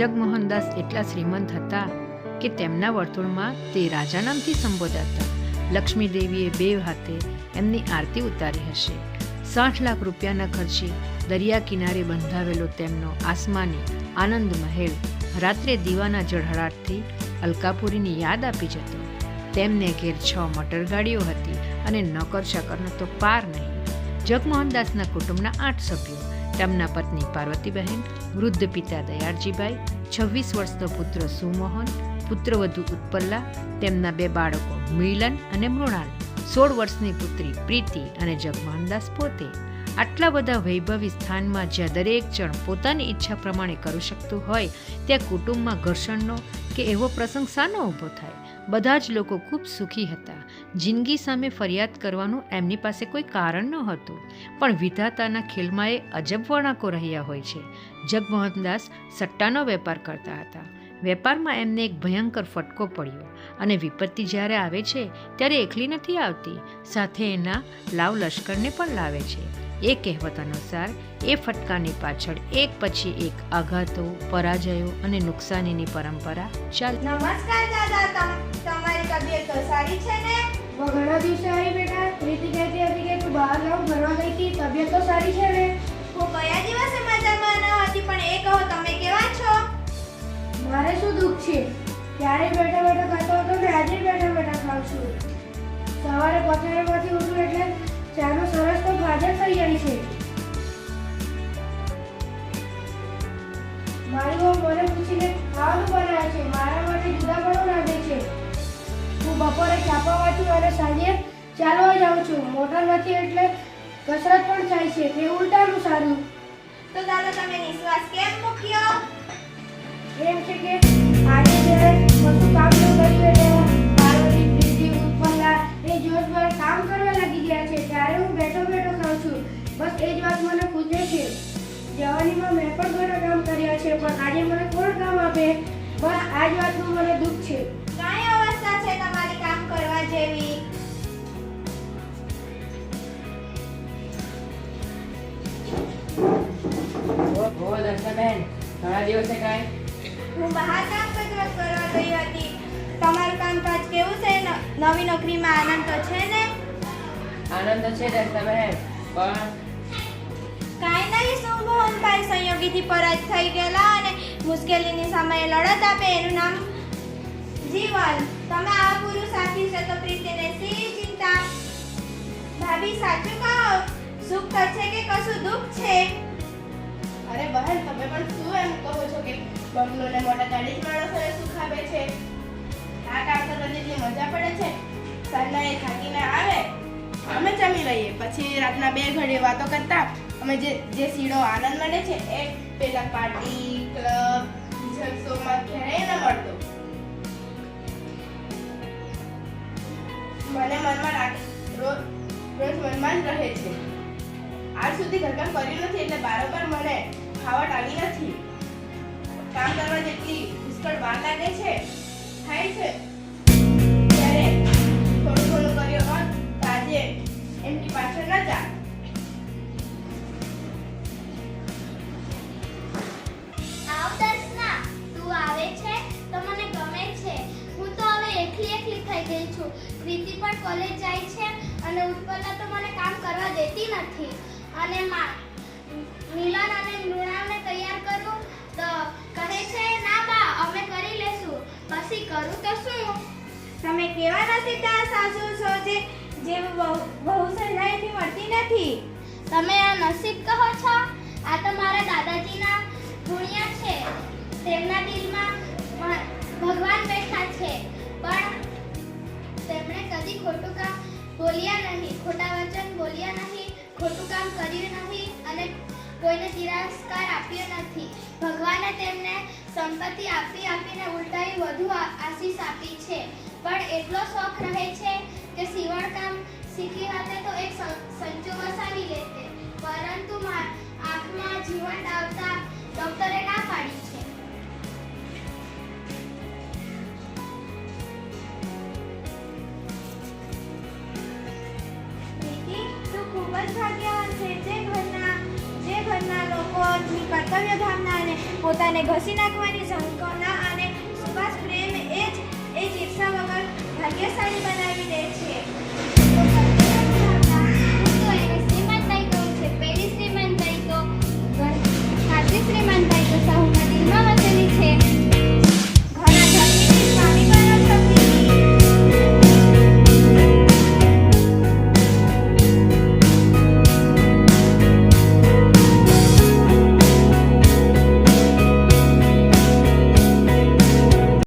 જગમોહનદાસ એટલા શ્રીમંત હતા કે તેમના વર્તુળમાં તે રાજા નામથી સંબોધાતા લક્ષ્મીદેવીએ બે હાથે એમની આરતી ઉતારી હશે. સાઠ લાખ રૂપિયાના ખર્ચે દરિયા કિનારે બંધાવેલો તેમનો આસમાની આનંદ મહેલ રાત્રે દીવાના જળહળાટથી અલકાપુરીની યાદ આપી જતો. તેમને ઘેર છ મોટર ગાડીઓ હતી અને નોકર ચાકરનો તો પાર નહીં. જગમોહનદાસના કુટુંબના આઠ સભ્યો તેમના પત્ની પાર્વતીબહેન, વૃદ્ધ પિતા દયાળજીભાઈ, છવ્વીસ વર્ષનો પુત્ર સુમોહન પુત્રવધુ ઉત્પલ્લા, તેમના બે બાળકો મિલન અને મૃણાલ, સોળ વર્ષની પુત્રી પ્રીતિ અને જગમાનદાસ પોતે. આટલા બધા વૈભવી સ્થાનમાં જ્યાં દરેક જણ પોતાની ઈચ્છા પ્રમાણે કરી શકતું હોય, ત્યાં કુટુંબમાં ઘર્ષણનો કે એવો પ્રસંગ શાનો ઊભો થાય. બધા જ લોકો ખૂબ સુખી હતા. જિંદગી સામે ફરિયાદ કરવાનું એમની પાસે કોઈ કારણ ન હતું. પણ વિધાતાના ખેલમાં એ અજબ વળાંકો રહ્યા હોય છે. જગમોહનદાસ સટ્ટાનો વેપાર કરતા હતા. વેપારમાં એમને એક ભયંકર ફટકો પડ્યો અને વિપત્તિ જ્યારે આવે છે ત્યારે એકલી નથી આવતી. સાથે એના લાવ લશ્કરને પણ લાવે છે. એ કહેવત અનુસાર એ ફટકાની પાછળ એક પછી એક આઘાતો પરાજયો અને નુકસાનીની પરંપરા ચાલતી. નમસ્કાર દાદા તમારી તબિયત તો સારી છે ને? ઘણા દિવસે આવી બેટા. પ્રીતિ કહેતી હતી કે તું બહાર જાઉં ફરવા ગઈ હતી તબિયત તો સારી છે ને? હું કયા દિવસે મજામાં ન હતી છે. ત્યારે બેઠા બેઠા ખાતો હતો ને આજે બેઠા બેઠા ખાઉં છું સવારે પથારીમાંથી ઉઠું એટલે ચાનો સરસ તો હાજર થઈ જાય છે. મારી બહુ મને પૂછીને ખાવાનું બનાવે છે. મારા માટે જુદા પણ રાંધે છે. હું બપોરે ચાપા વાંચું અને સાંજે ચાલવા જાઉં છું. મોટર નથી એટલે કસરત પણ થાય છે. તે ઉલટાનું સારું. તો દાદા તમે નિશ્વાસ કેમ મૂક્યો? એમ છે કે મને પૂછે છે. જવાનીમાં મેં પણ ઘણા કામ કર્યા છે પણ આજે મને કોણ કામ આપે. પણ આ જ વાતનું મને દુઃખ છે. કઈ અવસ્થા છે તમારી કામ કરવા જેવી? ઓહો દર્શાબેન ઘણા દિવસે કાંઈ? હું બહાર કામ કસરત કરવા ગઈ હતી. તમારું કામકાજ કેવું છે? નવી નોકરીમાં આનંદ તો છે ને? આનંદ તો છે દર્શાબેન પણ કાંઈ નહીં શું મોહનભાઈ સંયોગીથી પરત થઈ ગયેલા અને મુશ્કેલીની સમયે લડત આપે, એનું નામ જીવન. તમે આ પુરુષ આપી છે તો પ્રીતિને સી ચિંતા ભાભી, સાચું કહો? સુખ છે કે કશું દુઃખ છે? અરે બહેન, તમે પણ શું એમ કહો છો કે બંગલો ને મોટા ગાડી જ માણસોને સુખ આપે છે? આ કામ કરવાની એટલી મજા પડે છે? સાંજના એ થાકીને આવે, અમે જમી લઈએ. પછી રાતના બે ઘડી વાતો કરતા અમે જે જે સીડો આનંદ મળે છે, એ પેલા પાર્ટી ક્લબ જલસોમાં ક્યારેય ન મળતો. મને મનમાં રાખે રોજ રોજ મનમાં જ રહે છે. આજ સુધી ઘરકામ કર્યું નથી એટલે બારોબાર મને ખાવટ આવી નથી. કામ કરવા જેટલી પુષ્કળ વાર લાગે છે, થાય છે. છું પ્રીતિ પણ કોલેજ જાય છે અને ઉત્પન્ન તો મને કામ કરવા દેતી નથી. અને મા મિલન અને મૃણાલને તૈયાર કરું તો કહે છે ના બા અમે કરી લેશું. પછી કરું તો શું? તમે કેવા નસીબદાર સાસુ છો જે જે બહુ સહેલાઈથી મળતી નથી? તમે આ નસીબ કહો છો? આ તો મારા દાદાજીના ગુણ્યા છે. તેમના દિલમાં ભગવાન બેઠા છે. કામ કર્યું નહીં અને કોઈને તિરસ્કાર આપ્યો નથી. ભગવાને તેમને સંપત્તિ આપી આપીને ઉલટાઈ વધુ આશીષ આપી છે. પણ એટલો શોખ રહે છે કે સીવણ કામ શીખી hatte તો એક સંચો વસાવી લેતે પરંતુ આંખમાં જીવન આવતા ડોક્ટરે ખૂબ જ ઘરના લોકોની કર્તવ્ય ભાવના અને પોતાને ઘસી નાખવાની ઝંખના અને સુભાષ પ્રેમ એ જ એ જ ઈર્ષા વગર ભાગ્યશાળી બનાવી દે છે. શ્રીમંત થઈ તો ઘર- શ્રીમંત શ્રીમંતાઈ